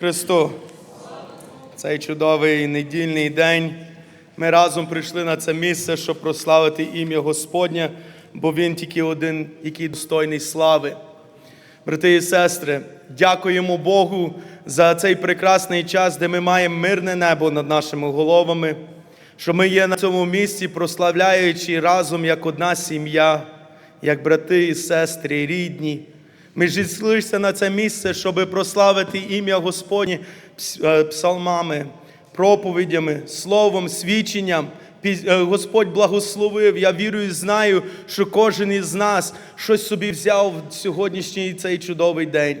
Христу, цей чудовий недільний день. Ми разом прийшли на це місце, щоб прославити ім'я Господнє, бо Він тільки один, який достойний слави. Брати і сестри, дякуємо Богу за цей прекрасний час, де ми маємо мирне небо над нашими головами, що ми є на цьому місці, прославляючи разом як одна сім'я, як брати і сестри, рідні. Ми зійшлися на це місце, щоб прославити ім'я Господнє пс- е, псалмами, проповідями, словом, свідченням. Е, Господь благословив. Я вірю і знаю, що кожен із нас щось собі взяв в сьогоднішній цей чудовий день.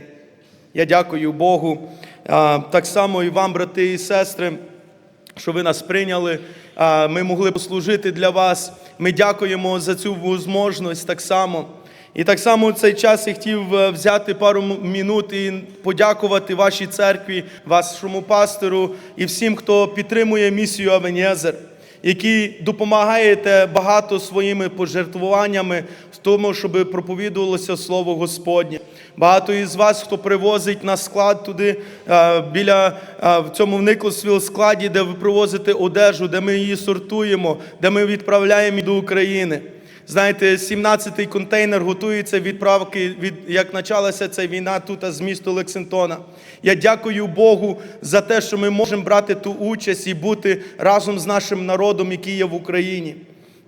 Я дякую Богу. Так само і вам, брати і сестри, що ви нас прийняли. Ми могли послужити для вас. Ми дякуємо за цю можливість так само. І так само в цей час я хотів е, взяти пару м- минут і подякувати вашій церкві, вашому пастору і всім, хто підтримує місію Авенєзер, які допомагаєте багато своїми пожертвуваннями в тому, щоб проповідувалося Слово Господнє. Багато із вас, хто привозить на склад туди е, біля е, в цьому Николсвіл складі, де ви привозите одежу, де ми її сортуємо, де ми відправляємо до України. Знаєте, 17-й контейнер готується відправки від як почалася ця війна тут з міста Лексингтона. Я дякую Богу за те, що ми можемо брати ту участь і бути разом з нашим народом, який є в Україні.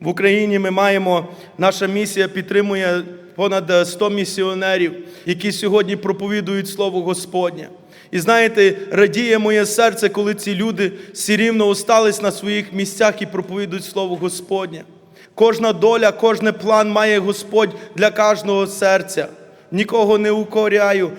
В Україні ми маємо, наша місія підтримує понад е, 100 місіонерів, які сьогодні проповідують Слово Господнє. І знаєте, радіє моє серце, коли ці люди всі рівно остались на своїх місцях і проповідують Слово Господнє. Кожна доля, кожен план має Господь для кожного серця. Нікого не укоряю,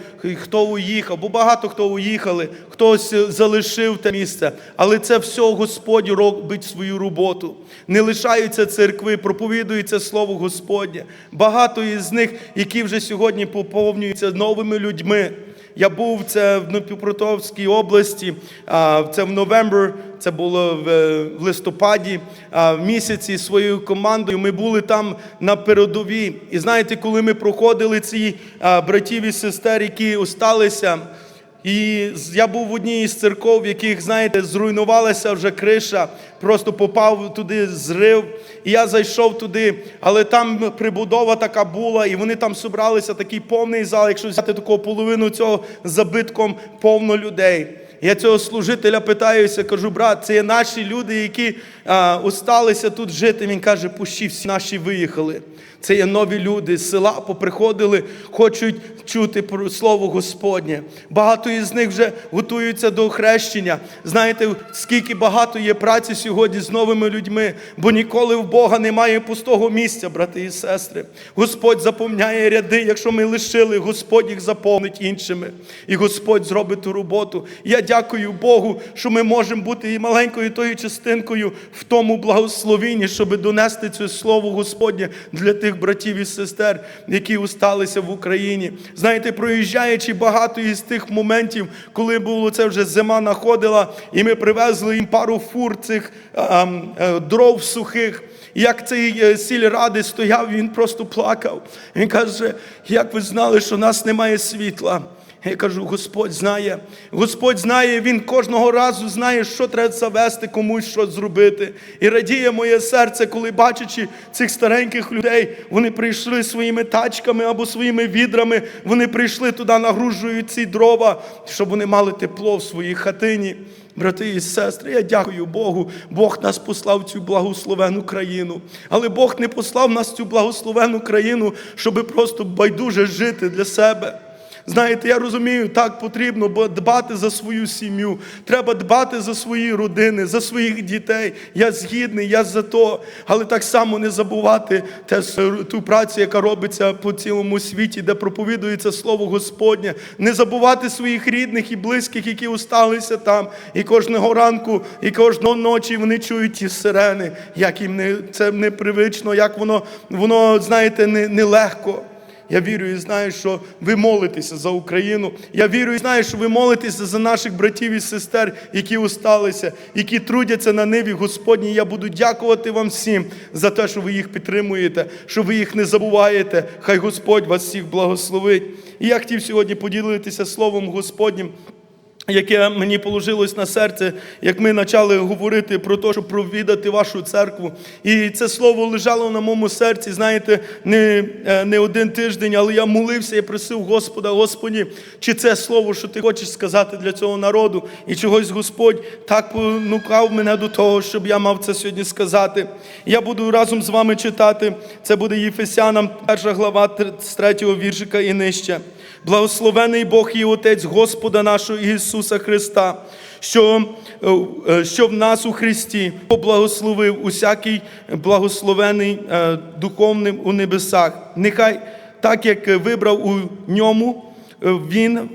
хто уїхав, бо багато хто уїхали, хтось залишив те місце. Але це все Господь робить свою роботу. Не лишаються церкви, проповідується Слово Господнє. Багато із них, які вже сьогодні поповнюються новими людьми. Я був це в Дніпропетровській області, це в новембр, це було в, е, листопаді в місяці своєю командою. Ми були там на передовій. І знаєте, коли ми проходили ці братів і сестер, які осталися. І я був в одній із церков, в яких, знаєте, зруйнувалася вже криша, просто попав туди зрив. І я зайшов туди, але там прибудова така була, і вони там зібралися, такий повний зал, якщо взяти таку половину цього забитком повно людей. Я цього служителя питаюся, кажу, брат, це є наші люди, які а, осталися тут жити. Він каже, пущі, всі наші виїхали. Це є нові люди з села поприходили, хочуть чути про слово Господнє. Багато із них вже готуються до хрещення. Знаєте, скільки багато є праці сьогодні з новими людьми, бо ніколи в Бога немає пустого місця, брати і сестри. Господь заповняє ряди. Якщо ми лишили, Господь їх заповнить іншими. І Господь зробить ту роботу. Я дякую Богу, що ми можемо бути і маленькою тою частинкою в тому благословенні, щоб донести це слово Господнє для тих братів і сестер, які усталися в Україні. Знаєте, проїжджаючи багато із тих моментів, коли було це вже зима находила, і ми привезли їм пару фур цих а, е, дров сухих. Як цей е, сільради стояв, він просто плакав. Він каже, як ви знали, що у нас немає світла. Я кажу, Господь знає. Господь знає, Він кожного разу знає, що треба завести, комусь що зробити. І радіє моє серце, коли бачачи цих стареньких людей, вони прийшли своїми тачками або своїми відрами, вони прийшли туди, нагружують ці дрова, щоб вони мали тепло в своїй хатині. Брати і сестри, я дякую Богу. Бог нас послав в цю благословену країну. Але Бог не послав нас в цю благословену країну, щоб просто байдуже жити для себе. Знаєте, я розумію, так потрібно бо дбати за свою сім'ю. Треба дбати за свої родини, за своїх дітей. Я згідний, я за то. Але так само не забувати те, ту працю, яка робиться по цілому світі, де проповідується Слово Господнє. Не забувати своїх рідних і близьких, які осталися там. І кожного ранку, і кожного ночі вони чують ті сирени, як їм не, це непривично, як воно, воно знаєте, не- нелегко. Я вірю і знаю, що ви молитеся за Україну. Я вірю і знаю, що ви молитеся за наших братів і сестер, які усталися, які трудяться на ниві Господні. Я буду дякувати вам всім за те, що ви їх підтримуєте, що ви їх не забуваєте. Хай Господь вас всіх благословить. І я хотів сьогодні поділитися Словом Господнім. Яке мені положилось на серце, як ми почали говорити про те, щоб провідати вашу церкву. І це слово лежало на моєму серці, знаєте, не, е, не один тиждень, але я молився і просив Господа, Господі, чи це слово, що ти хочеш сказати для цього народу, і чогось Господь так понукав мене до того, щоб я мав це сьогодні сказати. Я буду разом з вами читати. Це буде Єфесянам, перша глава з третього віршика і нижче. Благословений Бог і Отець Господа нашого Ісуса Христа, що, е, що в нас у Христі поблагословив усякий благословений е, духовним у небесах. Нехай так, як вибрав у ньому, е, Він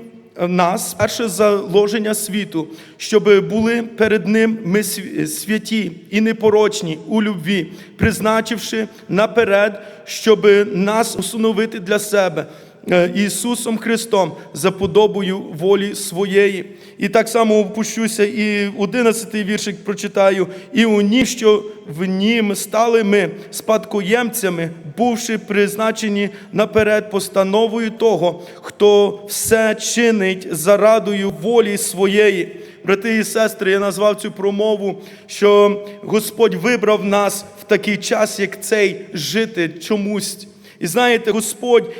нас перше заложення світу, щоб були перед ним ми святі і непорочні у любві, призначивши наперед, щоб нас установити для себе. Е, Ісусом Христом за подобою волі своєї. І так само опущуся, і 11 віршик прочитаю. І у нім, що в нім стали ми спадкоємцями, бувши призначені наперед постановою того, хто все чинить зарадою волі своєї. Брати і сестри, я назвав цю промову, що Господь вибрав нас в такий час, як цей, жити чомусь. І знаєте, Господь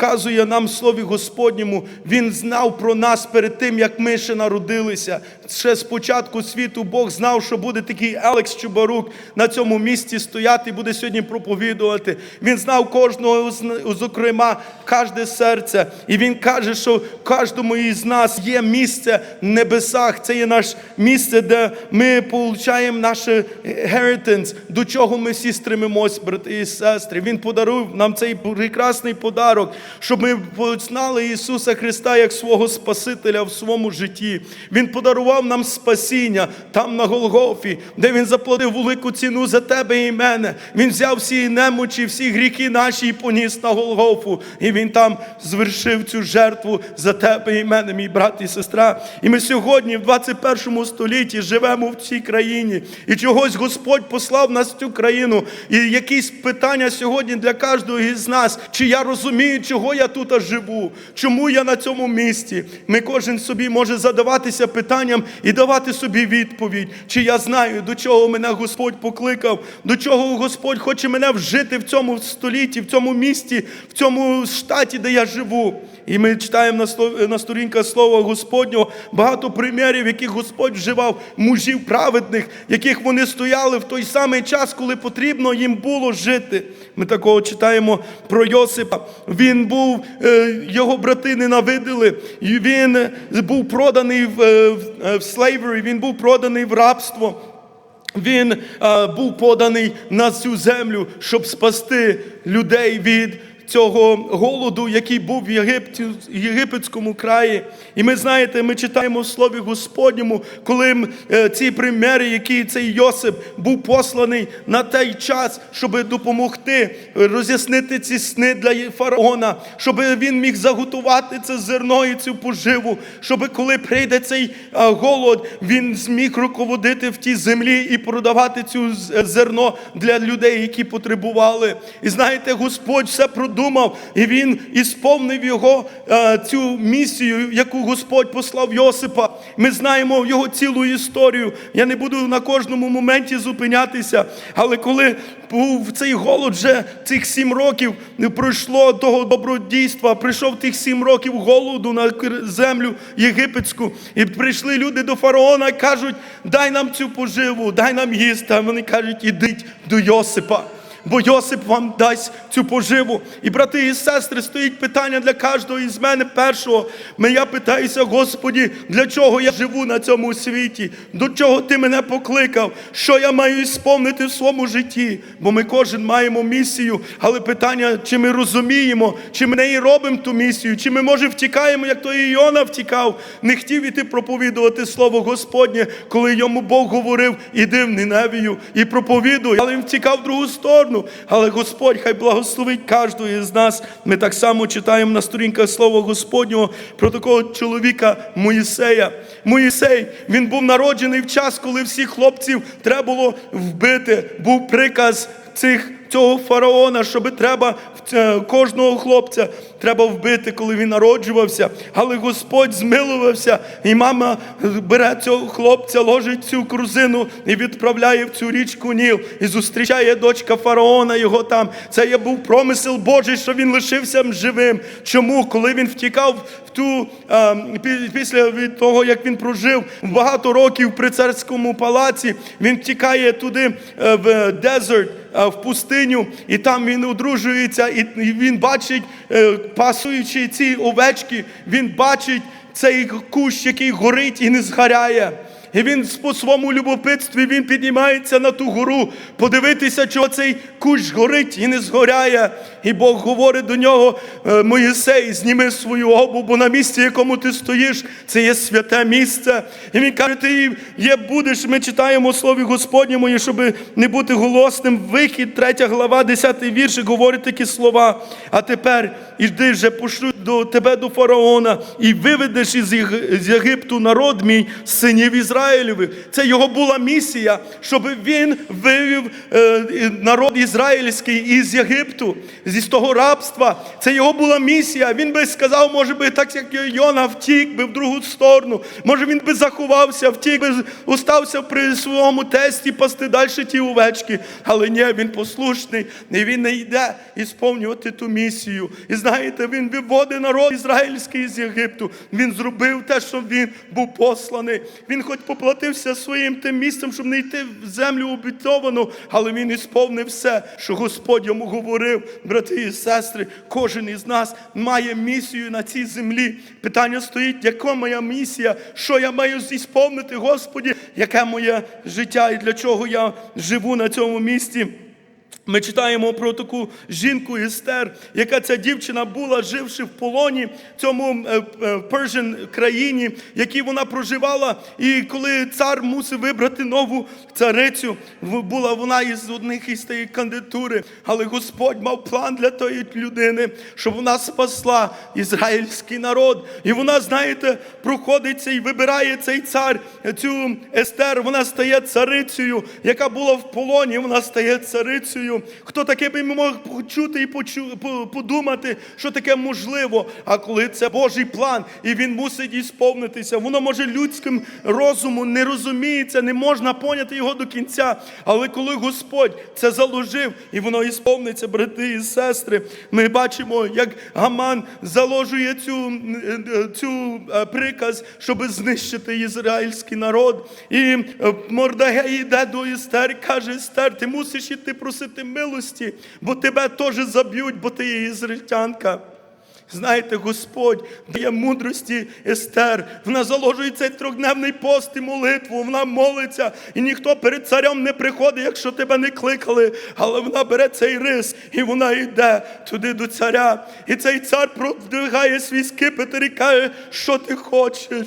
показує нам в Слові Господньому, Він знав про нас перед тим, як ми ще народилися. Ще з початку світу Бог знав, що буде такий Елекс Чубарук на цьому місці стояти і буде сьогодні проповідувати. Він знав кожного, зокрема, кожне серце. І він каже, що в кожному із нас є місце в небесах. Це є наше місце, де ми получаємо наше inheritance, до чого ми всі стремимось, брати і сестри. Він подарував нам цей прекрасний подарок, щоб ми познали Ісуса Христа як свого Спасителя в своєму житті. Він подарував нам спасіння там на Голгофі, де Він заплатив велику ціну за тебе і мене. Він взяв всі немочі, всі гріхи наші і поніс на Голгофу. І Він там звершив цю жертву за тебе і мене, мій брат і сестра. І ми сьогодні, в 21 столітті, живемо в цій країні. І чогось Господь послав нас в цю країну. І якісь питання сьогодні для кожного із нас. Чи я розумію, чого я тут живу? Чому я на цьому місці? Ми кожен собі може задаватися питанням і давати собі відповідь. Чи я знаю, до чого мене Господь покликав, до чого Господь хоче мене вжити в цьому столітті, в цьому місті, в цьому штаті, де я живу. І ми читаємо на, слов- на сторінках Слова Господнього багато примірів, яких Господь вживав мужів праведних, яких вони стояли в той самий час, коли потрібно їм було жити. Ми такого читаємо про Йосипа. Він був, е, його брати ненавидили, він е, був проданий в, slavery, він був проданий в рабство. Він е, був поданий на цю землю, щоб спасти людей від цього голоду, який був в єгипетському краї. І ми знаєте, ми читаємо в Слові Господньому, коли е, ці примери, які цей Йосип був посланий на той час, щоб допомогти роз'яснити ці сни для фараона, щоб він міг заготувати це зерно і цю поживу, щоб коли прийде цей е, голод, він зміг руководити в тій землі і продавати цю зерно для людей, які потребували. І знаєте, Господь все продумав, і він ісповнив його е, цю місію, яку Господь послав Йосипа. Ми знаємо його цілу історію. Я не буду на кожному моменті зупинятися, але коли був цей голод вже цих сім років пройшло того добродійства, прийшов тих сім років голоду на землю єгипетську, і прийшли люди до фараона і кажуть: дай нам цю поживу, дай нам їсти. А вони кажуть, ідіть до Йосипа. Бо Йосип вам дасть цю поживу. І брати і сестри, стоїть питання для кожного із мене першого. Я питаюся, Господі, для чого я живу на цьому світі? До чого ти мене покликав? Що я маю ісповнити в своєму житті? Бо ми кожен маємо місію, але питання, чи ми розуміємо, чи ми неї робимо ту місію, чи ми, може, втікаємо, як той Іона втікав, не хотів іти проповідувати Слово Господнє, коли йому Бог говорив, іди в Ниневію і проповідуй. Але він втікав в другу сторону. Але Господь хай благословить кожного із нас. Ми так само читаємо на сторінках Слова Господнього про такого чоловіка Моїсея. Моїсей, він був народжений в час, коли всіх хлопців треба було вбити. Був приказ цих цього фараона, щоб треба в кожного хлопця треба вбити, коли він народжувався. Але Господь змилувався, і мама бере цього хлопця, ложить цю корзину і відправляє в цю річку Ніл. І зустрічає дочка фараона його там. Це є був промисел Божий, що він лишився живим. Чому? Коли він втікав ту а, після від того, як він прожив багато років при царському палаці, він втікає туди е, в дезерт, е, в пустиню, і там він одружується, і він бачить, е, пасуючи ці овечки, він бачить цей кущ, який горить і не згоряє. І він по своєму любопитстві він піднімається на ту гору, подивитися, чого цей кущ горить і не згоряє. І Бог говорить до нього: «Е, Моїсей, зніми свою обу, бо на місці, якому ти стоїш, це є святе місце. І він каже, ти є будеш. Ми читаємо у слові Господньому, щоб не бути голосним. Вихід, 3 глава, 10 віршик, говорить такі слова. А тепер іди вже пошлю до тебе до фараона і виведеш із Єгипту народ мій, синів Ізраїлевих. Це його була місія, щоб він вивів е, народ ізраїльський із Єгипту, зі того рабства. Це його була місія. Він би сказав, може би, так як Йона втік би в другу сторону. Може він би заховався, втік би, остався при своєму тесті пасти далі ті овечки. Але ні, він послушний, і він не йде ісповнювати ту місію. І знаєте, він виводить народ ізраїльський з Єгипту. Він зробив те, що він був посланий. Він хоч поплатився своїм тим місцем, щоб не йти в землю обітовану, але він ісповнив все, що Господь йому говорив. Брати і сестри, кожен із нас має місію на цій землі. Питання стоїть, яка моя місія, що я маю зісповнити, Господі, яке моє життя і для чого я живу на цьому місці. Ми читаємо про таку жінку Естер, яка ця дівчина була, живши в полоні в цьому е, е, Першин країні, якій вона проживала. І коли цар мусив вибрати нову царицю, була вона із одних із тієї кандидатури. Але Господь мав план для тої людини, щоб вона спасла ізраїльський народ. І вона, знаєте, проходиться і вибирає цей цар, цю Естер. Вона стає царицею, яка була в полоні. Вона стає царицею. Хто таке би мог почути і почу, подумати, що таке можливо? А коли це Божий план, і він мусить ісповнитися, воно може людським розумом не розуміється, не можна поняти його до кінця. Але коли Господь це заложив, і воно ісповниться, брати і сестри, ми бачимо, як Гаман заложує цю, цю е, приказ, щоб знищити ізраїльський народ. І е, Мордегей йде до Естер, і каже: Естер, ти мусиш іти просити милості, бо тебе теж заб'ють, бо ти є ізраїльтянка. Знаєте, Господь дає мудрості Естер. Вона заложує цей трьохдневний пост і молитву. Вона молиться, і ніхто перед царем не приходить, якщо тебе не кликали. Але вона бере цей рис і вона йде туди до царя. І цей цар продвигає свій скипетр і каже, що ти хочеш.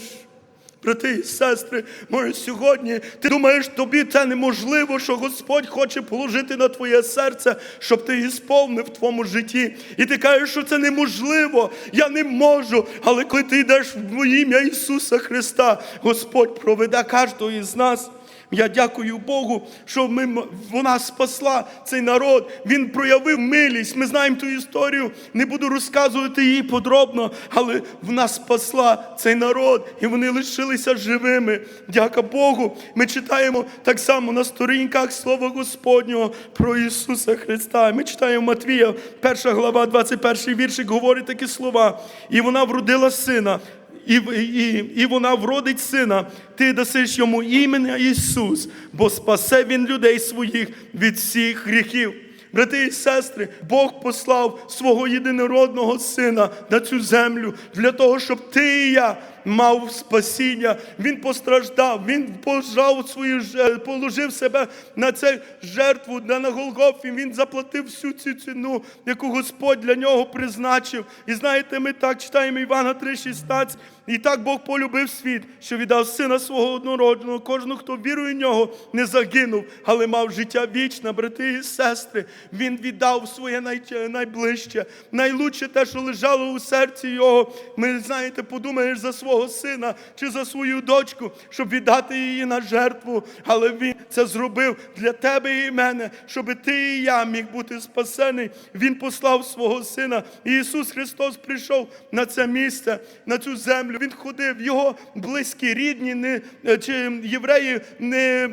Брати і сестри, може сьогодні ти думаєш, тобі це неможливо, що Господь хоче положити на твоє серце, щоб ти сповнив в твоєму житті. І ти кажеш, що це неможливо, я не можу. Але коли ти йдеш в ім'я Ісуса Христа, Господь проведе кожного із нас. Я дякую Богу, що ми, вона спасла цей народ. Він проявив милість. Ми знаємо ту історію. Не буду розказувати її подробно, але вона спасла цей народ, і вони лишилися живими. Дяка Богу. Ми читаємо так само на сторінках Слова Господнього про Ісуса Христа. Ми читаємо Матвія, перша глава, 21 віршик, говорить такі слова. І вона вродила сина. І, і, і вона вродить сина, ти дасиш йому імені Ісус, бо спасе Він людей своїх від всіх гріхів. Брати і сестри, Бог послав свого єдинородного сина на цю землю для того, щоб ти і я мав спасіння. Він постраждав, він пожав свою ж- положив себе на цю жертву на Голгофі. Він заплатив всю цю ціну, яку Господь для нього призначив. І знаєте, ми так читаємо Івана 3,16. І так Бог полюбив світ, що віддав сина свого однородженого. Кожного, хто вірує в нього, не загинув, але мав життя вічне, брати і сестри. Він віддав своє найближче, найлучше те, що лежало у серці його. Ми знаєте, подумаєш за свого свого сина чи за свою дочку, щоб віддати її на жертву. Але він це зробив для тебе і мене, щоб ти і я міг бути спасений. Він послав свого сина. І Ісус Христос прийшов на це місце, на цю землю. Він ходив, його близькі, рідні, не, чи євреї не.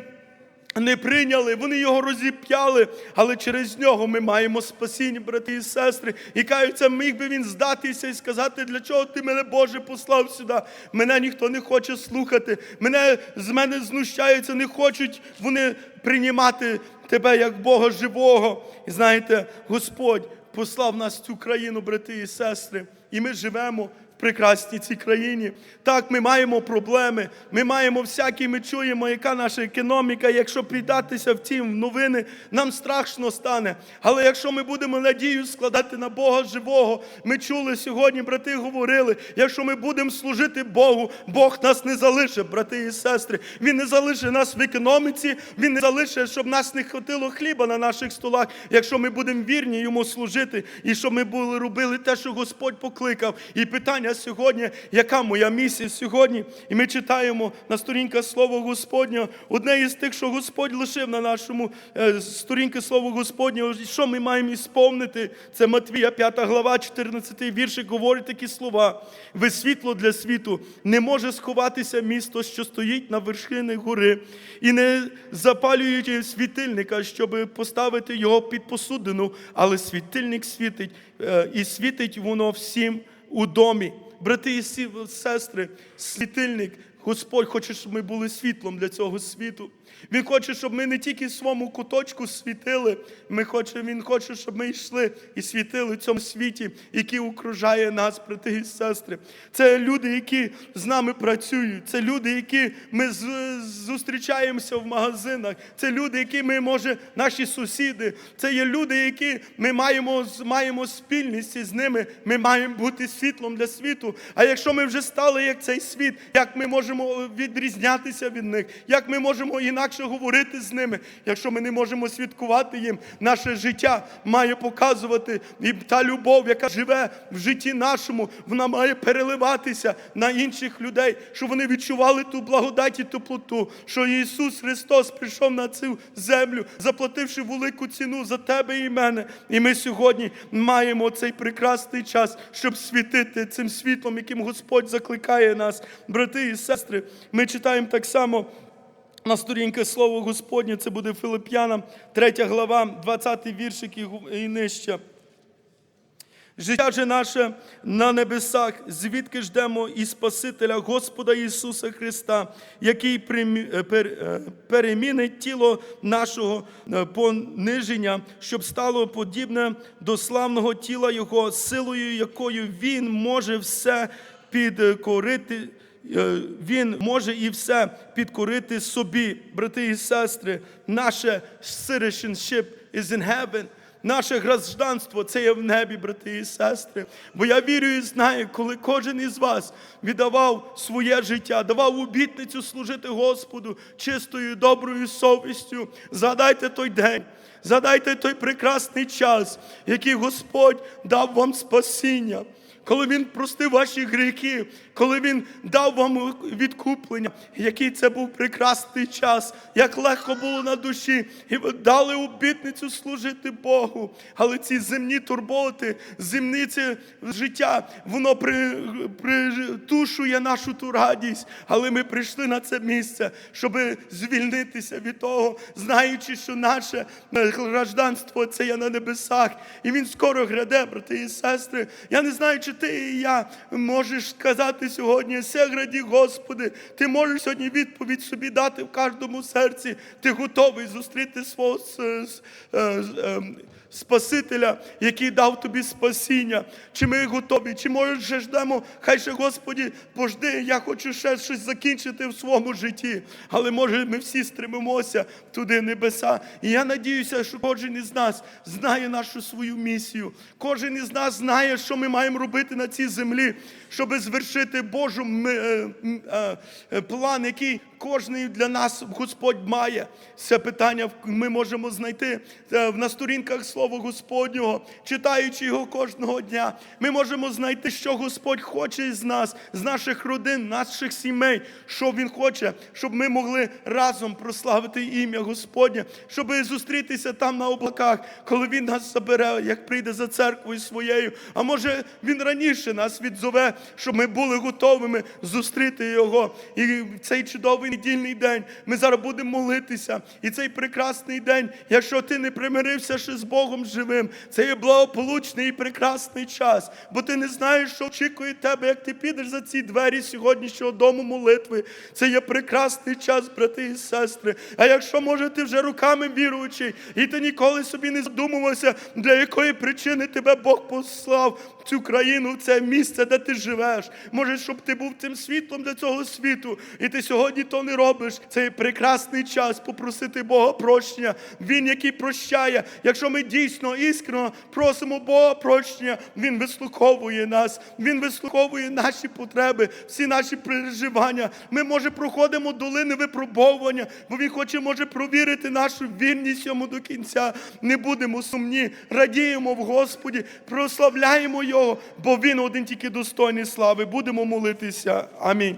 Не прийняли, вони його розіп'яли, але через нього ми маємо спасіння, брати і сестри. І каються, міг би він здатися і сказати, для чого ти мене, Боже, послав сюди. Мене ніхто не хоче слухати, мене з мене знущаються, не хочуть вони приймати тебе як Бога живого. І знаєте, Господь послав нас в цю країну, брати і сестри, і ми живемо прекрасній цій країні. Так, ми маємо проблеми, ми маємо всякі, ми чуємо, яка наша економіка. Якщо піддатися в ці новини, нам страшно стане. Але якщо ми будемо надію складати на Бога живого, ми чули сьогодні, брати говорили, якщо ми будемо служити Богу, Бог нас не залишить, брати і сестри. Він не залишить нас в економіці, Він не залишить, щоб нас не хватило хліба на наших столах, якщо ми будемо вірні йому служити, і щоб ми були робили те, що Господь покликав. І питання сьогодні, яка моя місія сьогодні? І ми читаємо на сторінках Слово Господнє, одне із тих, що Господь лишив на нашому е, сторінки Слово Господнє, що ми маємо ісповнити. Це Матвія, 5 глава, 14 віршик, говорить такі слова. Ви світло для світу, не може сховатися місто, що стоїть на вершини гори, і не запалюють світильника, щоб поставити його під посудину, але світильник світить, е, і світить воно всім у домі. Брати і сестри, світильник, Господь хоче, щоб ми були світлом для цього світу. Він хоче, щоб ми не тільки в своєму куточку світили, ми хоче, Він хоче, щоб ми йшли і світили в цьому світі, який окружає нас, брати і сестри. Це люди, які з нами працюють, це люди, які ми зустрічаємося в магазинах, це люди, які ми, може, наші сусіди, це є люди, які ми маємо, маємо спільність з ними, ми маємо бути світлом для світу. А якщо ми вже стали як цей світ, як ми можемо відрізнятися від них, як ми можемо інакше говорити з ними, якщо ми не можемо свідкувати їм, наше життя має показувати і та любов, яка живе в житті нашому, вона має переливатися на інших людей, щоб вони відчували ту благодать і теплоту, що Ісус Христос прийшов на цю землю, заплативши велику ціну за тебе і мене. І ми сьогодні маємо цей прекрасний час, щоб світити цим світлом, яким Господь закликає нас, брати і сестри. Ми читаємо так само. На сторінки Слово Господнє, це буде Филип'янам, 3 глава, 20 віршик і нижче. Життя же наше на небесах, звідки ждемо і Спасителя Господа Ісуса Христа, який е, е, перемінить тіло нашого е, пониження, щоб стало подібне до славного тіла Його, силою якою Він може все підкорити. Е, Він може і все підкорити собі, брати і сестри. Наше citizenship is in heaven. Наше гражданство це є в небі, брати і сестри. Бо я вірю і знаю, коли кожен із вас віддавав своє життя, давав обітницю служити Господу чистою, доброю совістю. Згадайте той день. Згадайте той прекрасний час, який Господь дав вам спасіння коли Він простив ваші гріхи, коли Він дав вам відкуплення, який це був прекрасний час, як легко було на душі, і ви дали обітницю служити Богу. Але ці земні турботи, земні це життя, воно при, притушує нашу ту радість. Але ми прийшли на це місце, щоб звільнитися від того, знаючи, що наше гражданство це є на небесах, і він скоро гряде, брати і сестри. Я не знаю, чи ти і я можеш сказати сьогодні, сеграді, Господи, ти можеш сьогодні відповідь собі дати в кожному серці. Ти готовий зустріти свого е, ем, Спасителя, який дав тобі спасіння. Чи ми готові? Чи може ждемо? Хай ще, Господі, пожди, я хочу ще щось закінчити в своєму житті. Але може ми всі стремимося туди небеса. І я надіюся, що кожен із нас знає нашу свою місію. Кожен із нас знає, що ми маємо робити на цій землі, щоб звершити Божу е, е, е, план, який кожний для нас Господь має. Це питання ми можемо знайти е, на сторінках Слова Господнього, читаючи його кожного дня, ми можемо знайти, що Господь хоче із нас, з наших родин, наших сімей, що Він хоче, щоб ми могли разом прославити ім'я Господнє, щоб зустрітися там на облаках, коли Він нас забере, як прийде за церквою своєю. А може Він раніше нас відзове, щоб ми були готовими зустріти Його. І цей чудовий недільний день ми зараз будемо молитися. І цей прекрасний день, якщо ти не примирився ще з Богом живим, це є благополучний і прекрасний час, бо ти не знаєш, що очікує тебе, як ти підеш за ці двері сьогоднішнього дому молитви. Це є прекрасний час, брати і сестри. А якщо може ти вже руками віруючий, і ти ніколи собі не задумувався, для якої причини тебе Бог послав цю країну, це місце, де ти живеш. Може, щоб ти був цим світлом для цього світу, і ти сьогодні то не робиш. Це є прекрасний час попросити Бога прощення. Він, який прощає. Якщо ми дійсно іскрено просимо Бога прощення, Він вислуховує нас, Він вислуховує наші потреби, всі наші переживання. Ми, може, проходимо долини випробовування, бо Він хоче, може, провірити нашу вірність йому до кінця. Не будемо сумні, радіємо в Господі, прославляємо Його, бо Він один тільки достойний слави. Будемо молитися. Амінь.